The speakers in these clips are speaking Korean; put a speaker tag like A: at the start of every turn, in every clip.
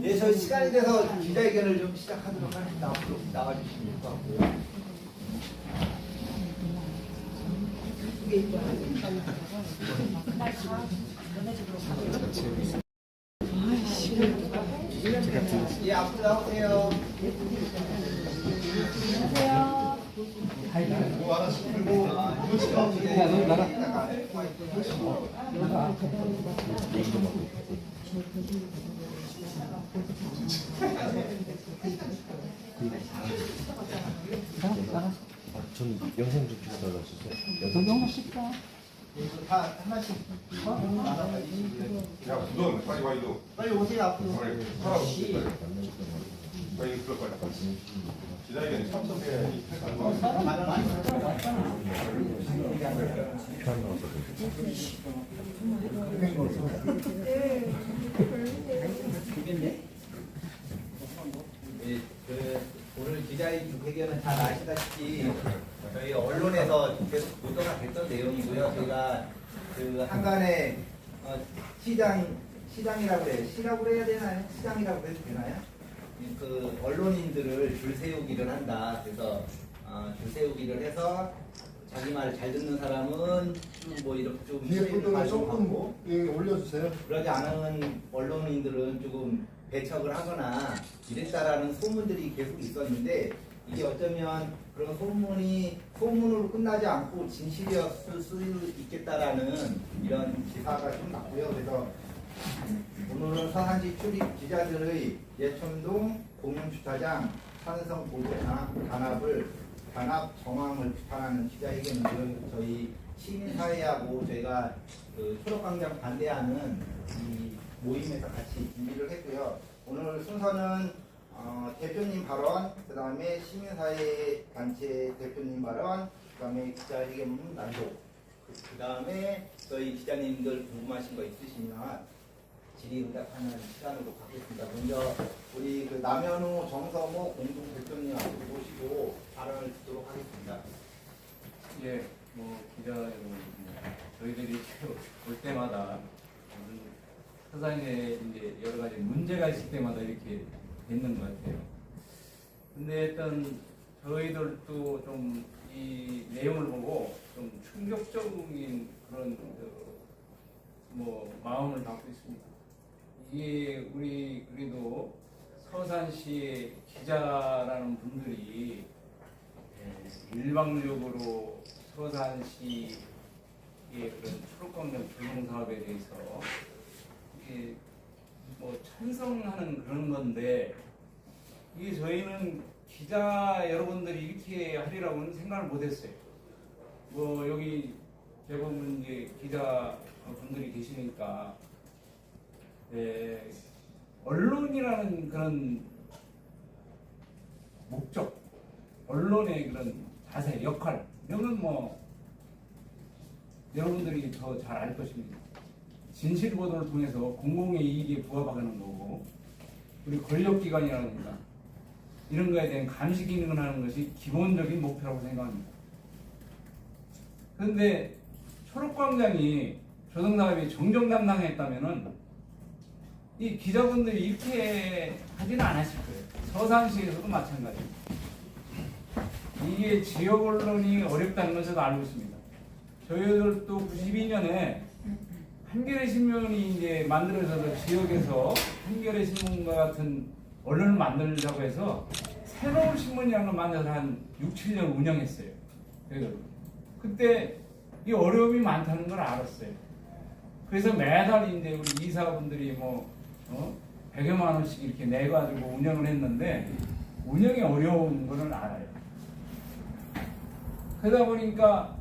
A: 네, 저희 시간이 돼서 기자회견을 좀 시작하도록 하겠습니다. 앞으로 나와주시면 될 것 같고요. 예,
B: 영상 좀 찍어달라고 했었어요.
A: 다 하나씩
C: 야, 너 빨리 와 이거.
A: 빨리 오세요 앞으로.
C: 빨리 하라고. 빨리 이거 들어 빨리. 기다리는 참석해야지.
A: 예, 그 오늘 기자회견은 잘 아시다시피 저희 언론에서 계속 보도가 됐던 내용이고요. 저희가 그 한간에 어, 시장 시장이라고 해요. 시라고 해야 되나요? 시장이라고 해도 되나요? 그 언론인들을 줄 세우기를 한다. 그래서 어, 줄 세우기를 해서 자기 말잘 듣는 사람은 뭐 이렇게 좀
D: 뒤에 분들은
A: 가지고
D: 조금
A: 하고
D: 예, 올려주세요.
A: 그러지 않은 언론인들은 조금 배척을 하거나 이랬다라는 소문들이 계속 있었는데 이게 어쩌면 그런 소문이 소문으로 끝나지 않고 진실이었을 수 있겠다라는 이런 기사가 좀 났고요. 그래서 오늘은 서산지 출입 기자들의 예천동 공영 주차장 산성 보도 단합, 단합을 단합 정황을 비판하는 기자회견을 저희 시민사회하고 저희가 그 초록광장 반대하는 이 모임에서 같이 준비를 했고요. 오늘 순서는 어, 대표님 발언, 그 다음에 시민사회 단체 대표님 발언, 그 다음에 기자회견 난독, 그 다음에 저희 기자님들 궁금하신 거 있으시면 질의응답하는 시간으로 갖겠습니다. 먼저 우리 그 남현우 정서모 공동 대표님 앞으로 모시고 발언을 듣도록 하겠습니다.
E: 예, 뭐 기자 여러분, 뭐 저희들이 올 때마다 세상에 이제 여러 가지 문제가 있을 때마다 이렇게 뵙는 것 같아요. 근데 일단 저희들도 좀 이 내용을 보고 좀 충격적인 그런 그 뭐 마음을 갖고 있습니다. 이게 우리 그래도 서산시의 기자라는 분들이 예, 일방적으로 서산시의 그런 초록광장 조성 사업에 대해서 뭐 찬성하는 그런 건데 이게 저희는 기자 여러분들이 이렇게 하리라고는 생각을 못했어요. 뭐 여기 대부분 이제 기자 분들이 계시니까 예, 언론이라는 그런 목적 언론의 그런 자세, 역할 건뭐 여러분들이 더 잘 알 것입니다. 진실 보도를 통해서 공공의 이익에 부합하는 거고 우리 권력기관이라든가 이런 거에 대한 감시 기능을 하는 것이 기본적인 목표라고 생각합니다. 그런데 초록광장이 조성사업이 정정 담당했다면은 이 기자분들이 이렇게 하지는 않았을 거예요. 서산시에서도 마찬가지입니다. 이게 지역 언론이 어렵다는 것을 알고 있습니다. 저희들도 92년에 한겨레 신문이 이제 만들어져서 지역에서 한겨레 신문과 같은 언론을 만들자고 해서 새로운 신문이라는 걸 만들어서 한 6, 7년 운영했어요. 그때 이 어려움이 많다는 걸 알았어요. 그래서 매달 이제 우리 이사분들이 뭐 어? 100여만 원씩 이렇게 내가지고 운영을 했는데 운영이 어려운 거는 알아요. 그러다 보니까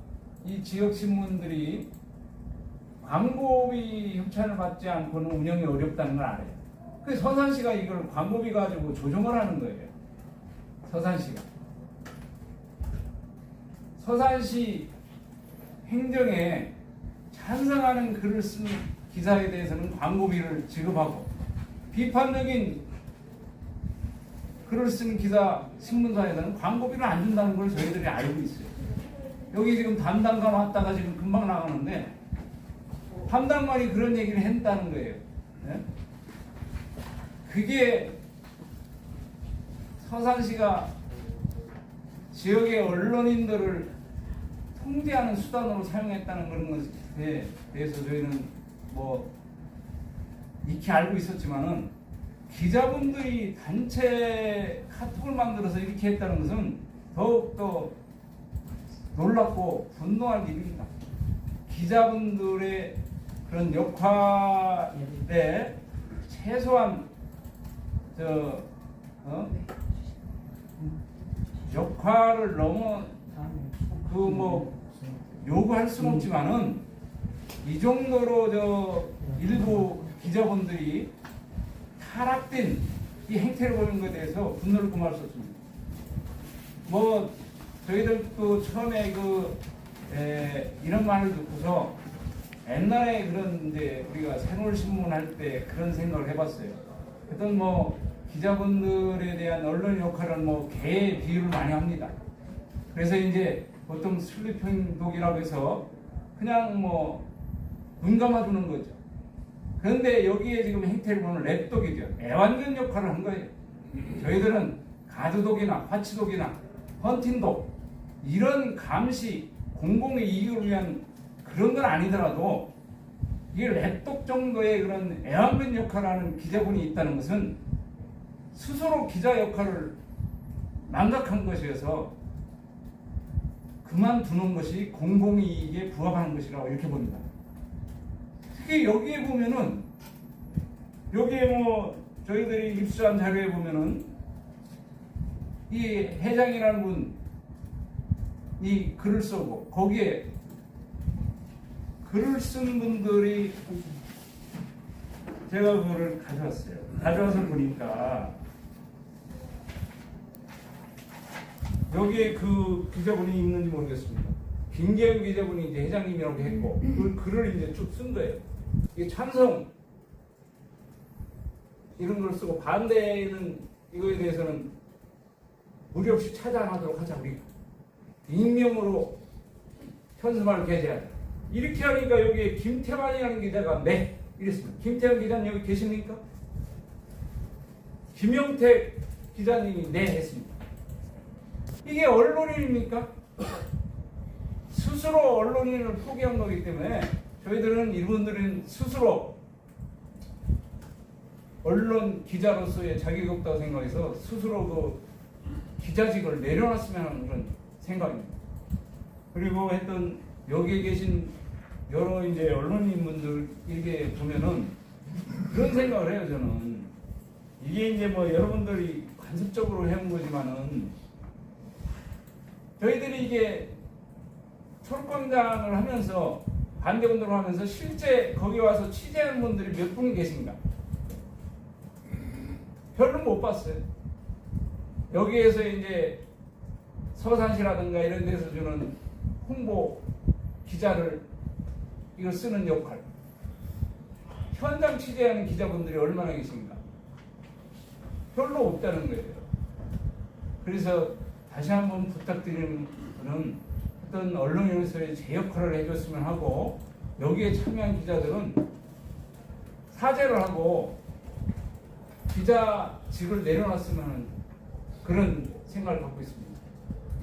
E: 이 지역 신문들이 광고비 협찬을 받지 않고는 운영이 어렵다는 걸 알아요. 그래서 서산시가 이걸 광고비 가지고 조정을 하는 거예요. 서산시가 서산시 행정에 찬성하는 글을 쓴 기사에 대해서는 광고비를 지급하고 비판적인 글을 쓴 기사 신문사에서는 광고비를 안 준다는 걸 저희들이 알고 있어요. 여기 지금 담당관 왔다가 지금 금방 나가는데 담당관이 그런 얘기를 했다는 거예요. 네? 그게 서산시가 지역의 언론인들을 통제하는 수단으로 사용했다는 그런 것에 대해서 저희는 뭐 익히 알고 있었지만은 기자분들이 단체 카톡을 만들어서 이렇게 했다는 것은 더욱더 놀랍고 분노할 일입니다. 기자분들의 그런 역할에 최소한 저 어? 역할을 넘어 그뭐 요구할 수는 없지만은 이 정도로 저 일부 기자분들이 타락된 이 행태를 보이는 것에 대해서 분노를 금할 수 없습니다. 뭐 저희들도 처음에 그 에, 이런 말을 듣고서 옛날에 그런 이제 우리가 새노을 신문 할 때 그런 생각을 해봤어요. 하여튼 뭐 기자분들에 대한 언론 역할은 뭐 개의 비유를 많이 합니다. 그래서 이제 보통 슬리핑독이라고 해서 그냥 뭐 눈 감아주는 거죠. 그런데 여기에 지금 행태를 보면 랩독이죠. 애완견 역할을 한 거예요. 저희들은 가두독이나 화치독이나 헌팅독 이런 감시 공공의 이익을 위한 그런 건 아니더라도 이게 랩독 정도의 그런 애완견 역할을 하는 기자분이 있다는 것은 스스로 기자 역할을 망각한 것이어서 그만두는 것이 공공이익에 부합하는 것이라고 이렇게 봅니다. 특히 여기에 보면은 여기에 뭐 저희들이 입수한 자료에 보면은 이 회장이라는 분이 글을 쓰고 거기에 글을 쓴 분들이 제가 그거를 가져왔어요. 가져와서 보니까 여기에 그 기자분이 있는지 모르겠습니다. 김계우 기자분이 이제 회장님이라고 했고 그 글을 이제 쭉 쓴 거예요. 이게 찬성 이런 걸 쓰고 반대는 이거에 대해서는 무리 없이 차단하도록 하자 우리 익명으로 현수막을 게재하자. 이렇게 하니까 여기에 김태환이라는 기자가 네 이랬습니다. 김태환 기자님 여기 계십니까? 김영택 기자님이 네 했습니다. 이게 언론인입니까? 스스로 언론인을 포기한 거기 때문에 저희들은 이분들은 스스로 언론 기자로서의 자격이 없다고 생각해서 스스로 그 기자직을 내려놨으면 하는 그런 생각입니다. 그리고 했던 여기에 계신 여러 이제 언론인 분들 이렇게 보면은 그런 생각을 해요 저는 이게 이제 뭐 여러분들이 간섭적으로 해온 거지만은 저희들이 이게 초록광장을 하면서 반대 운동을 하면서 실제 거기 와서 취재하는 분들이 몇 분 계신가? 별로 못 봤어요. 여기에서 이제 서산시라든가 이런 데서 주는 홍보 기자를 이거 쓰는 역할. 현장 취재하는 기자분들이 얼마나 계신가? 별로 없다는 거예요. 그래서 다시 한번 부탁드리는 거는 어떤 언론에서의 제 역할을 해줬으면 하고 여기에 참여한 기자들은 사죄를 하고 기자직을 내려놨으면 하는 그런 생각을 갖고 있습니다.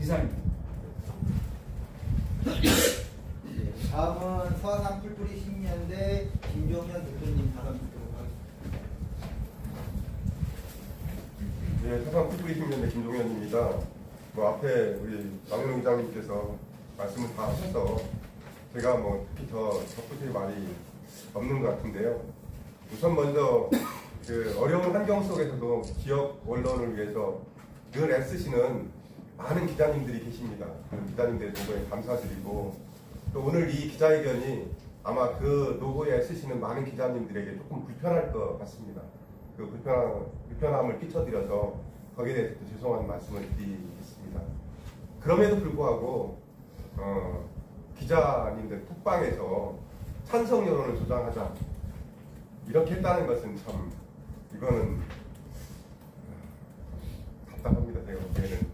E: 이상입니다.
A: 네, 다음은 서산 풀뿌리 신년대 김종현 대표님 발언 듣도록 하겠습니다.
C: 네, 사상 푸드리 신년대 김종현입니다. 뭐 앞에 우리 기자님께서 말씀을 다 하셔서 제가 뭐 특히 더 덧붙일 말이 없는 것 같은데요. 우선 먼저 그 어려운 환경 속에서도 지역 언론을 위해서 늘 애쓰시는 많은 기자님들이 계십니다. 그 기자님들 노고에 감사드리고 또 오늘 이 기자회견이 아마 그 노고에 애쓰시는 많은 기자님들에게 조금 불편할 것 같습니다. 그 불편, 불편함을 끼쳐드려서 거기에 대해서 또 죄송한 말씀을 드리겠습니다. 그럼에도 불구하고 어, 기자님들 톡방에서 찬성 여론을 조장하자 이렇게 했다는 것은 참 이거는 답답합니다. 제가 보기에는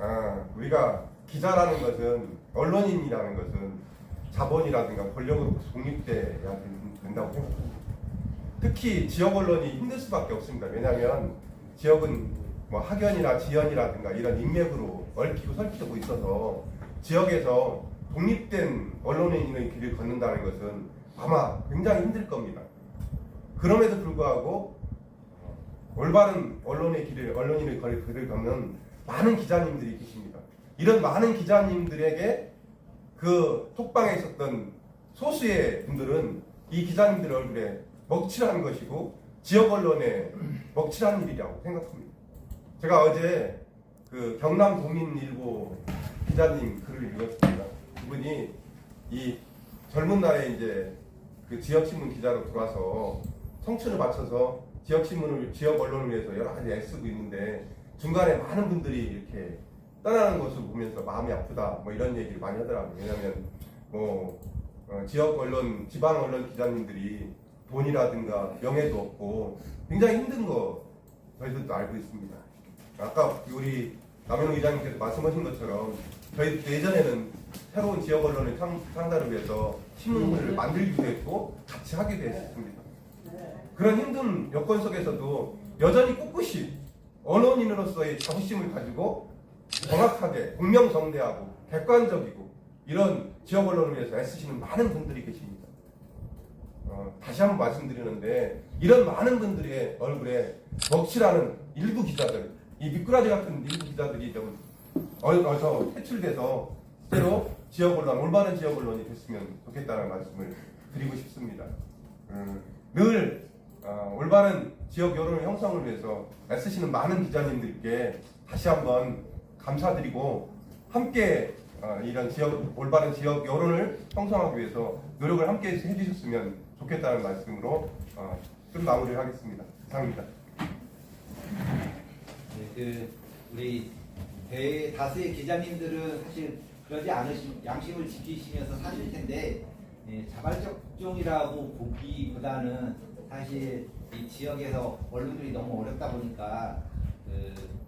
C: 아, 우리가 기자라는 것은 언론인이라는 것은 자본이라든가 권력으로 독립돼야 된- 된다고 생각합니다. 특히 지역 언론이 힘들 수밖에 없습니다. 왜냐하면 지역은 뭐 학연이나 지연이라든가 이런 인맥으로 얽히고 설키고 있어서 지역에서 독립된 언론인의 길을 걷는다는 것은 아마 굉장히 힘들 겁니다. 그럼에도 불구하고 어, 올바른 언론의 길을 언론인의 길을 걷는 많은 기자님들이 계십니다. 이런 많은 기자님들에게 그 톡방에 있었던 소수의 분들은 이 기자님들 얼굴에 먹칠한 것이고 지역 언론에 먹칠한 일이라고 생각합니다. 제가 어제 그 경남 동인일보 기자님 글을 읽었습니다. 그분이 이 젊은 날에 이제 그 지역 신문 기자로 들어와서 청춘을 바쳐서 지역 신문을 지역 언론을 위해서 여러 가지 애쓰고 있는데 중간에 많은 분들이 이렇게 떠나는 것을 보면서 마음이 아프다 뭐 이런 얘기를 많이 하더라고요. 왜냐하면 뭐 어, 지역 언론, 지방 언론 기자님들이 돈이라든가 명예도 없고 굉장히 힘든 거 저희들도 알고 있습니다. 아까 우리 남현우 기자님께서 말씀하신 것처럼 저희 예전에는 새로운 지역 언론의 창, 창달을 위해서 신문을 만들기도 했고 같이 하기도 했습니다. 그런 힘든 여건 속에서도 여전히 꿋꿋이 언론인으로서의 자부심을 가지고 정확하게 공명정대하고 객관적이고 이런 지역 언론을 위해서 애쓰시는 많은 분들이 계십니다. 어, 다시 한번 말씀드리는데 이런 많은 분들의 얼굴에 먹칠하는 일부 기자들, 이 미꾸라지 같은 일부 기자들이 좀 어디서 퇴출돼서 새로 지역 언론, 올바른 지역 언론이 됐으면 좋겠다는 말씀을 드리고 싶습니다. 음, 늘 어, 올바른 지역 여론의 형성을 위해서 애쓰시는 많은 기자님들께 다시 한번 감사드리고 함께 어, 이런 지역 올바른 지역 여론을 형성하기 위해서 노력을 함께 해주셨으면 좋겠다는 말씀으로 어, 좀 마무리를 하겠습니다. 이상입니다.
A: 네, 그 우리 대 다수의 기자님들은 사실 그러지 않으시 양심을 지키시면서 사실 텐데 예, 자발적종이라고 보기보다는 사실 이 지역에서 언론들이 너무 어렵다 보니까 그 아,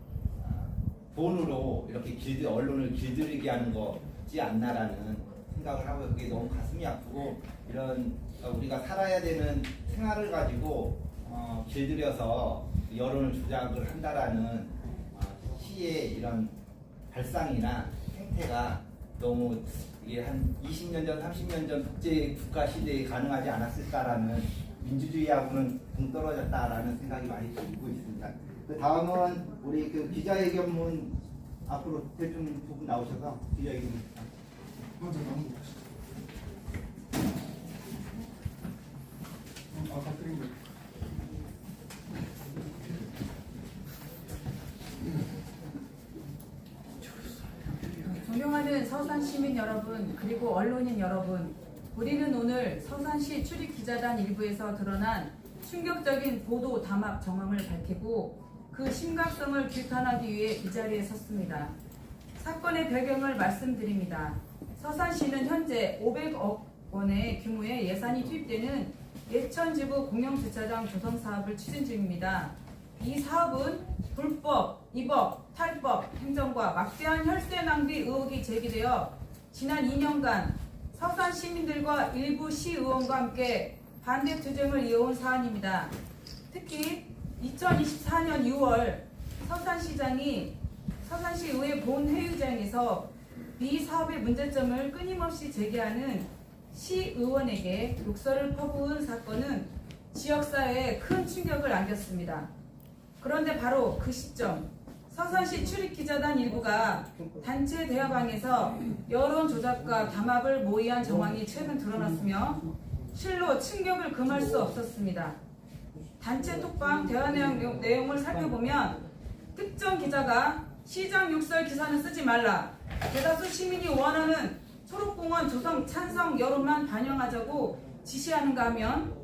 A: 돈으로 이렇게 길드 언론을 길들이게 하는 거지 않나라는 생각을 하고 그게 너무 가슴이 아프고 이런 어, 우리가 살아야 되는 생활을 가지고 어, 길들여서 여론을 조작을 한다라는 어, 시의 이런 발상이나 행태가 너무 이게 한 20년 전, 30년 전 국제 국가 시대에 가능하지 않았을까라는 민주주의하고는 동떨어졌다라는 생각이 많이 들고 있습니다. 그 다음은 우리 그 기자회견문 앞으로 대통령 두분 나오셔서 기자회견문
D: 먼저 거 아까 드린 거.
F: 존경하는 서산 시민 여러분 그리고 언론인 여러분 우리는 오늘 서산시 출입 기자단 일부에서 드러난 충격적인 보도 담합 정황을 밝히고 그 심각성을 규탄하기 위해 이 자리에 섰습니다. 사건의 배경을 말씀드립니다. 서산시는 현재 500억 원의 규모의 예산이 투입되는 예천지구 공영주차장 조성 사업을 추진 중입니다. 이 사업은 불법, 입법, 탈법, 행정과 막대한 혈세 낭비 의혹이 제기되어 지난 2년간 서산 시민들과 일부 시의원과 함께 반대 투쟁을 이어온 사안입니다. 특히 2024년 6월 서산시장이 서산시 의회 본회의장에서 이 사업의 문제점을 끊임없이 제기하는 시 의원에게 욕설을 퍼부은 사건은 지역사회에 큰 충격을 안겼습니다. 그런데 바로 그 시점 서산시 출입기자단 일부가 단체 대화방에서 여론 조작과 담합을 모의한 정황이 최근 드러났으며 실로 충격을 금할 수 없었습니다. 단체 톡방 대화 내용, 내용을 살펴보면 특정 기자가 시장 욕설 기사는 쓰지 말라. 대다수 시민이 원하는 초록공원 조성 찬성 여론만 반영하자고 지시하는가 하면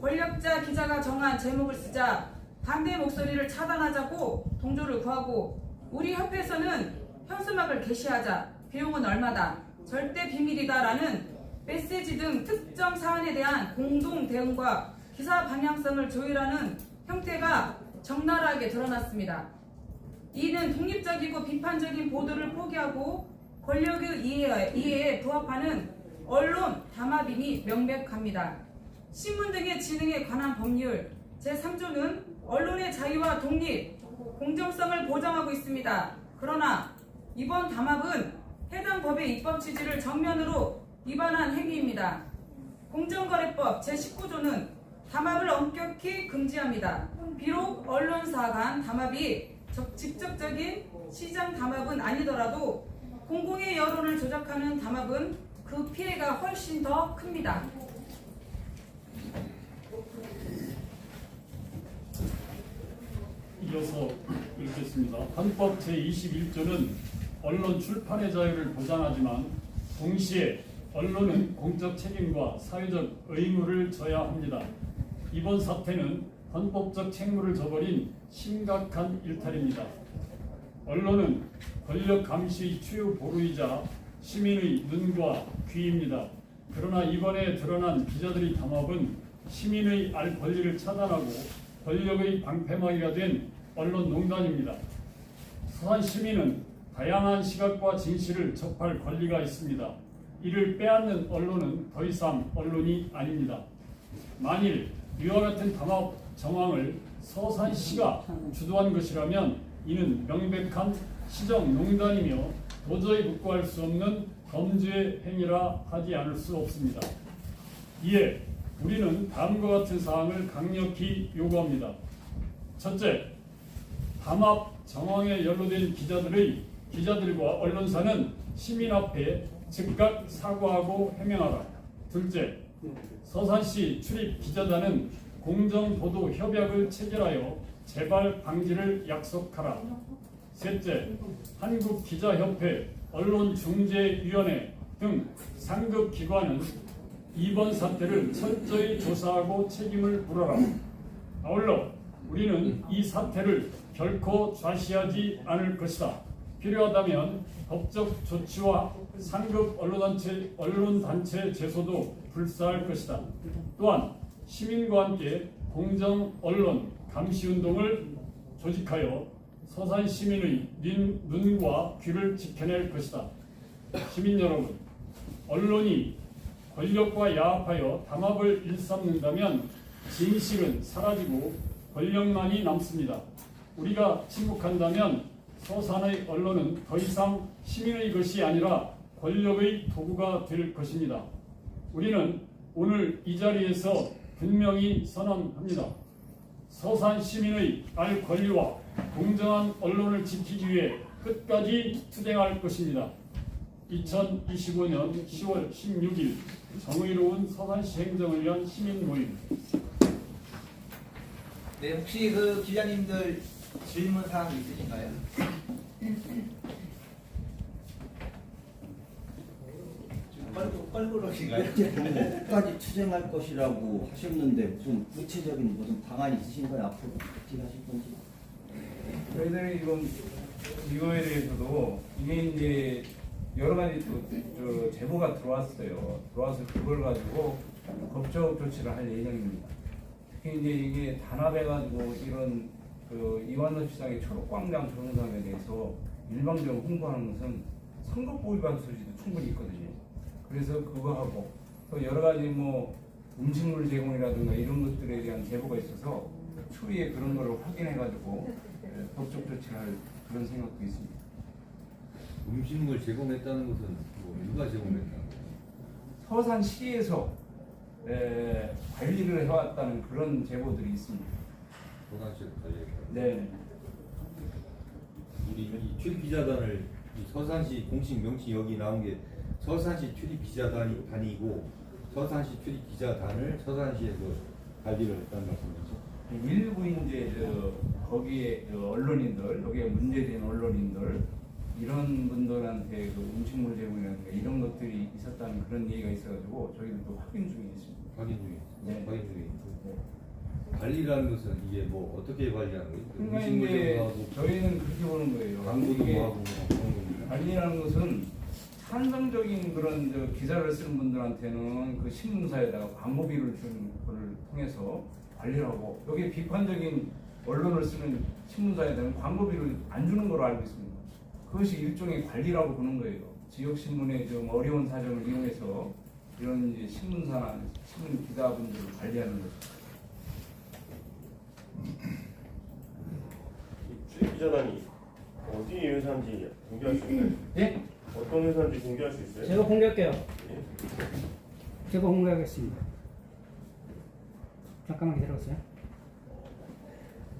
F: 권력자 기자가 정한 제목을 쓰자 반대 목소리를 차단하자고 동조를 구하고 우리 협회에서는 현수막을 게시하자 비용은 얼마다 절대 비밀이다라는 메시지 등 특정 사안에 대한 공동 대응과 기사 방향성을 조율하는 형태가 적나라하게 드러났습니다. 이는 독립적이고 비판적인 보도를 포기하고 권력의 이해에, 이해에 부합하는 언론 담합임이 명백합니다. 신문 등의 진흥에 관한 법률 제3조는 언론의 자유와 독립, 공정성을 보장하고 있습니다. 그러나 이번 담합은 해당 법의 입법 취지를 정면으로 위반한 행위입니다. 공정거래법 제19조는 담합을 엄격히 금지합니다. 비록 언론사 간 담합이 적- 직접적인 시장 담합은 아니더라도 공공의 여론을 조작하는 담합은 그 피해가 훨씬 더 큽니다.
G: 이어서 읽겠습니다. 헌법 제21조는 언론 출판의 자유를 보장하지만 동시에 언론은 공적 책임과 사회적 의무를 져야 합니다. 이번 사태는 헌법적 책무를 저버린 심각한 일탈입니다. 언론은 권력 감시의 주요 보루이자 시민의 눈과 귀입니다. 그러나 이번에 드러난 기자들의 담합은 시민의 알 권리를 차단하고 권력의 방패막이가 된 언론 농단입니다. 서한 시민은 다양한 시각과 진실을 접할 권리가 있습니다. 이를 빼앗는 언론은 더 이상 언론이 아닙니다. 만일 이와 같은 담합 정황을 서산시가 주도한 것이라면 이는 명백한 시정 농단이며 도저히 묵과할 수 없는 범죄 행위라 하지 않을 수 없습니다. 이에 우리는 다음과 같은 사항을 강력히 요구합니다. 첫째, 담합 정황에 연루된 기자들의 기자들과 언론사는 시민 앞에 즉각 사과하고 해명하라. 둘째, 서산시 출입 기자단은 공정 보도 협약을 체결하여 재발 방지를 약속하라. 셋째, 한국 기자협회, 언론중재위원회 등 상급 기관은 이번 사태를 철저히 조사하고 책임을 물어라. 아울러 우리는 이 사태를 결코 좌시하지 않을 것이다. 필요하다면 법적 조치와 상급 언론단체, 언론단체 제소도 불사할 것이다. 또한 시민과 함께 공정 언론 감시 운동을 조직하여 서산 시민의 눈, 눈과 귀를 지켜낼 것이다. 시민 여러분, 언론이 권력과 야합하여 담합을 일삼는다면 진실은 사라지고 권력만이 남습니다. 우리가 침묵한다면 서산의 언론은 더 이상 시민의 것이 아니라 권력의 도구가 될 것입니다. 우리는 오늘 이 자리에서 분명히 선언합니다. 서산 시민의 알 권리와 공정한 언론을 지키기 위해 끝까지 투쟁할 것입니다. 2025년 10월 16일 정의로운 서산시 행정을 위한 시민 모임
A: 네, 혹시 그 기자님들 질문 사항 있으신가요? 뻘-?
H: 끝까지 투쟁할 것이라고 하셨는데 무슨 구체적인 무슨 방안이 있으신가요? 앞으로 어떻게 하실 건지.
E: 저희들이 이건 이거에 대해서도 이게 이제 여러 가지 또 저 제보가 들어왔어요. 들어와서 그걸 가지고 법적 조치를 할 예정입니다. 특히 이제 이게 단합해가지고 이런 그 이완호 시장의 초록광장 조성상에 대해서 일방적으로 홍보하는 것은 선거법 위반 소지도 충분히 있거든요. 그래서 그거하고 또 여러 가지 뭐 음식물 제공이라든가 이런 것들에 대한 제보가 있어서 추후에 그런 거를 확인해가지고 예, 법적 조치를 할 그런 생각도 있습니다.
B: 음식물 제공했다는 것은 뭐 누가 제공했다는 거예요?
E: 서산시에서 에, 관리를 해왔다는 그런 제보들이 있습니다. 네.
B: 우리 이 출입 기자단을 이 서산시 공식 명칭 여기 나온 게 서산시 출입 기자단이 단이고 서산시 출입 기자단을 서산시에서 관리를 했다는 말씀이죠.
E: 일부 이제 저 거기에 저 언론인들 여기에 문제된 언론인들 이런 분들한테 그 음식물 제공이라든가 이런 것들이 있었다는 그런 얘기가 있어가지고 저희도 또 확인 중에 있습니다.
B: 확인 중에
E: 네.
B: 확인 중에.
E: 네.
B: 관리라는 것은 이게 뭐 어떻게 관리하는 거예요?
E: 그러니까 이제
B: 정도하고
E: 저희는 그렇게 보는 거예요.
B: 광고도
E: 이게
B: 하고 뭐 그런 겁니다.
E: 관리라는 것은 찬성적인 그런 저 기사를 쓰는 분들한테는 그 신문사에다가 광고비를 주는 거를 통해서 관리를 하고 여기 비판적인 언론을 쓰는 신문사에다는 광고비를 안 주는 걸로 알고 있습니다. 그것이 일종의 관리라고 보는 거예요. 지역 신문의 좀 어려운 사정을 이용해서 이런 이제 신문사나 신문 기자분들을 관리하는 거죠.
I: 출입 기자단이 어디 회사인지 공개할 수 있나요?
E: 예?
I: 어떤 회사인지 공개할 수 있어요?
J: 제가 공개할게요.
I: 예?
J: 제가 공개하겠습니다. 잠깐만 기다려보세요.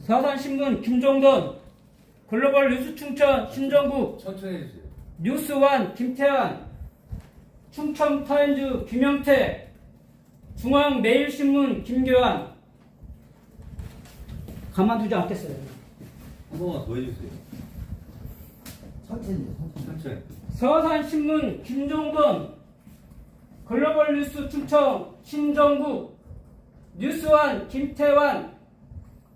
J: 서산신문 김종돈, 글로벌 뉴스 충천 신정국,
B: 천천히 해주세요.
J: 뉴스완 김태환, 충청타임즈 김영태, 중앙매일신문 김교환. 가만두지 않겠어요.
B: 한 번만 더 해주세요.
A: 천천히
B: 천천히.
J: 서산신문 김종돈, 글로벌 뉴스 충청 신정국, 뉴스완 김태환,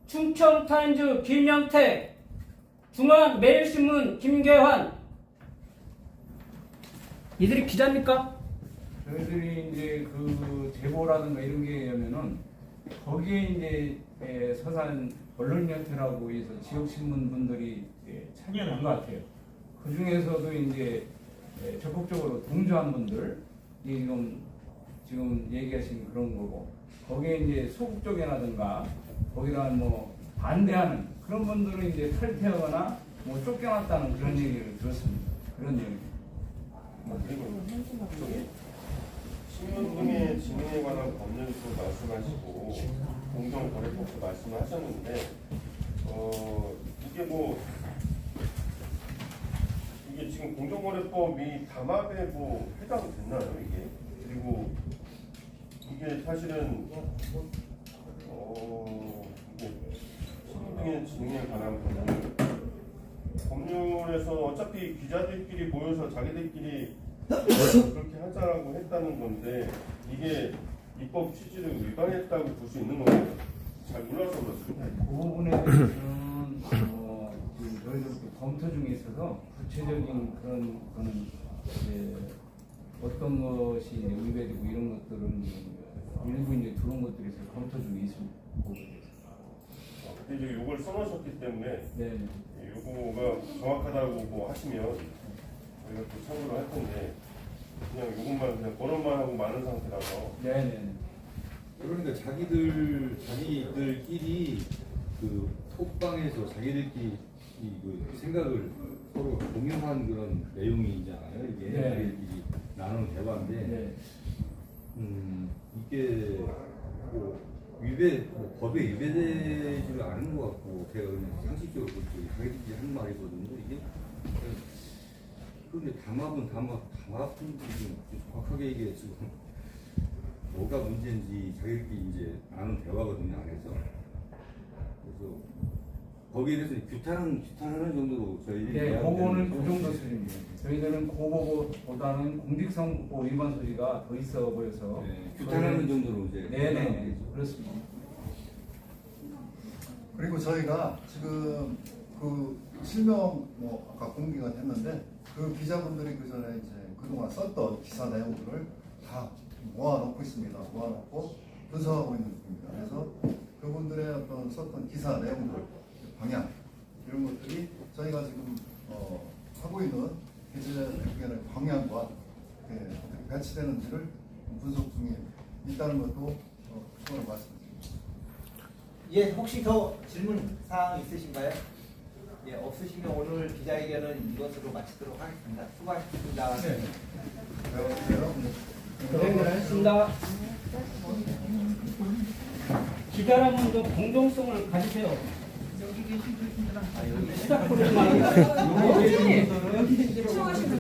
J: 충청타임즈 김영태, 중앙매일신문 김계환. 이들이 기자입니까?
E: 저희들이 이제 그 제보라든가 이런 게 의하면은 거기에 이제 에, 서산 언론연태라고 해서 지역 신문 분들이 예, 참여를 한 것 같아요. 그 중에서도 이제 에, 적극적으로 동조한 분들 이 지금 지금 얘기하신 그런 거고 거기에 이제 소극적이라든가 거기다 뭐 반대하는 그런 분들은 이제 탈퇴하거나 뭐 쫓겨났다는 그런 얘기를 들었습니다. 그런 얘기.
I: 아, 그리고 저기 신문 등의 진행에 관한 법률도 말씀하시고 공정거래법도 말씀하셨는데 어 이게 뭐 이게 지금 공정거래법이 담합에 뭐 해당됐나요 이게? 그리고 이게 사실은 어 등의 진행에 관한 법률. 법률에서 어차피 기자들끼리 모여서 자기들끼리 그렇게 하자라고 했다는 건데 이게 입법 취지를 위반했다고 볼 수 있는 건가요? 잘 몰라서 그렇습니다.
E: 그 부분에 대해서는 어, 지금 저희들도 검토 중에 있어서 구체적인 그런 거는 이제 어떤 것이 이제 위배되고 이런 것들은 일부 이제 들어온 것들이 있어서 검토 중에 있습니다. 그.
I: 어, 근데 이제 요걸 써놓으셨기 때문에
E: 네.
I: 요거가 정확하다고 뭐 하시면 저희가 또 참고를 할 텐데 그냥 요것만 그냥 번호만 하고 많은 상태라서
E: 네네.
B: 그러니까 자기들 자기들끼리 그 톡방에서 자기들끼리 이그 생각을 서로 공유한 그런 내용이잖아요. 이게
E: 네.
B: 자기들끼리 나눈 대화인데
E: 네.
B: 음, 이게 뭐 위배 뭐 법에 위배되지를 않은 것 같고 제가 그냥 상식적으로 볼때 자기들끼리 한 말이거든요. 이게 그런데 담합은 담합 담합은 지금 정확하게 이게 지금 뭐가 문제인지 자기들끼리 이제 나눈 대화거든요 안에서 그래서 거기에 대해서 규탄 규탄하는 정도로 저희
E: 네, 그거는 그 정도 수준입니다. 저희들은 그거보다는 공직선거 위반 소지가 더 있어 보여서
B: 네, 규탄하는 정도로 이제
E: 네네 그렇습니다.
D: 그리고 저희가 지금 그 실명 뭐 아까 공개가 됐는데 그 기자분들이 그 전에 이제 그동안 썼던 기사 내용들을 다 모아놓고 있습니다. 모아놓고 분석하고 있는 중입니다. 그래서 그분들의 어떤 썼던 기사 내용들, 방향 이런 것들이 저희가 지금 어, 하고 있는 기자의 방향과 예, 어떻게 배치되는지를 분석 중에 있다는 것도 어, 그걸 말씀드립니다.
A: 예, 혹시 더 질문 사항 있으신가요? 예, 없으시면 오늘 기자회견은 이것으로 마치도록 하겠습니다. 수고하셨습니다.
E: 네.
J: 고생을 하셨습니다. 기자라는 좀 공정성을 가지세요.
F: 여기 계신 분들한테
J: 시작부를 말이야.
F: 수고하신